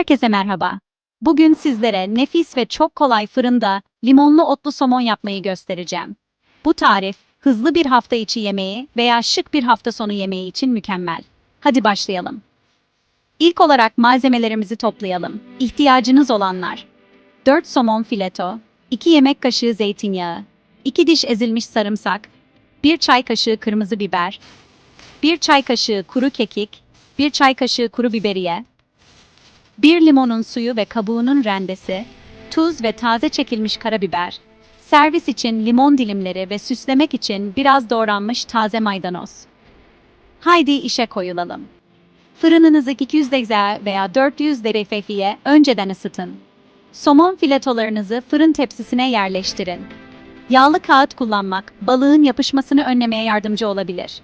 Herkese merhaba. Bugün sizlere nefis ve çok kolay fırında limonlu otlu somon yapmayı göstereceğim. Bu tarif hızlı bir hafta içi yemeği veya şık bir hafta sonu yemeği için mükemmel. Hadi başlayalım. İlk olarak malzemelerimizi toplayalım. İhtiyacınız olanlar. 4 somon fileto, 2 yemek kaşığı zeytinyağı, 2 diş ezilmiş sarımsak, 1 çay kaşığı kırmızı biber, 1 çay kaşığı kuru kekik, 1 çay kaşığı kuru biberiye, 1 limonun suyu ve kabuğunun rendesi, tuz ve taze çekilmiş karabiber, servis için limon dilimleri ve süslemek için biraz doğranmış taze maydanoz. Haydi işe koyulalım. Fırınınızı 200 derece veya 400 dereceye önceden ısıtın. Somon filetolarınızı fırın tepsisine yerleştirin. Yağlı kağıt kullanmak balığın yapışmasını önlemeye yardımcı olabilir.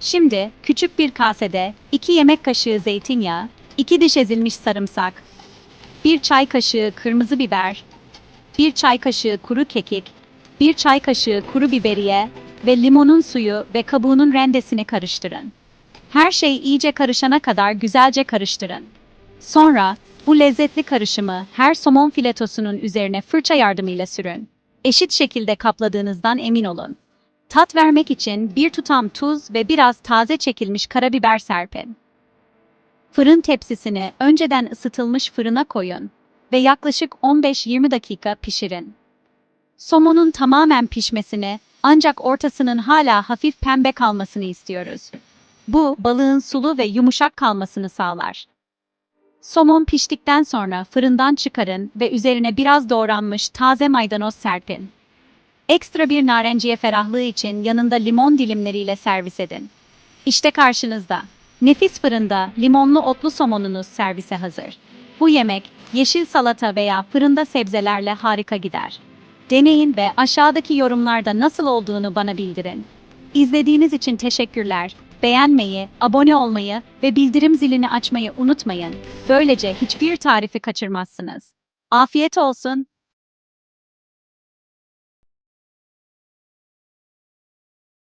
Şimdi küçük bir kasede 2 yemek kaşığı zeytinyağı, 2 diş ezilmiş sarımsak, 1 çay kaşığı kırmızı biber, 1 çay kaşığı kuru kekik, 1 çay kaşığı kuru biberiye ve limonun suyu ve kabuğunun rendesini karıştırın. Her şey iyice karışana kadar güzelce karıştırın. Sonra bu lezzetli karışımı her somon filetosunun üzerine fırça yardımıyla sürün. Eşit şekilde kapladığınızdan emin olun. Tat vermek için bir tutam tuz ve biraz taze çekilmiş karabiber serpin. Fırın tepsisini önceden ısıtılmış fırına koyun ve yaklaşık 15-20 dakika pişirin. Somonun tamamen pişmesini ancak ortasının hala hafif pembe kalmasını istiyoruz. Bu balığın sulu ve yumuşak kalmasını sağlar. Somon piştikten sonra fırından çıkarın ve üzerine biraz doğranmış taze maydanoz serpin. Ekstra bir narenciye ferahlığı için yanında limon dilimleriyle servis edin. İşte karşınızda. Nefis fırında limonlu otlu somonunuz servise hazır. Bu yemek yeşil salata veya fırında sebzelerle harika gider. Deneyin ve aşağıdaki yorumlarda nasıl olduğunu bana bildirin. İzlediğiniz için teşekkürler. Beğenmeyi, abone olmayı ve bildirim zilini açmayı unutmayın. Böylece hiçbir tarifi kaçırmazsınız. Afiyet olsun.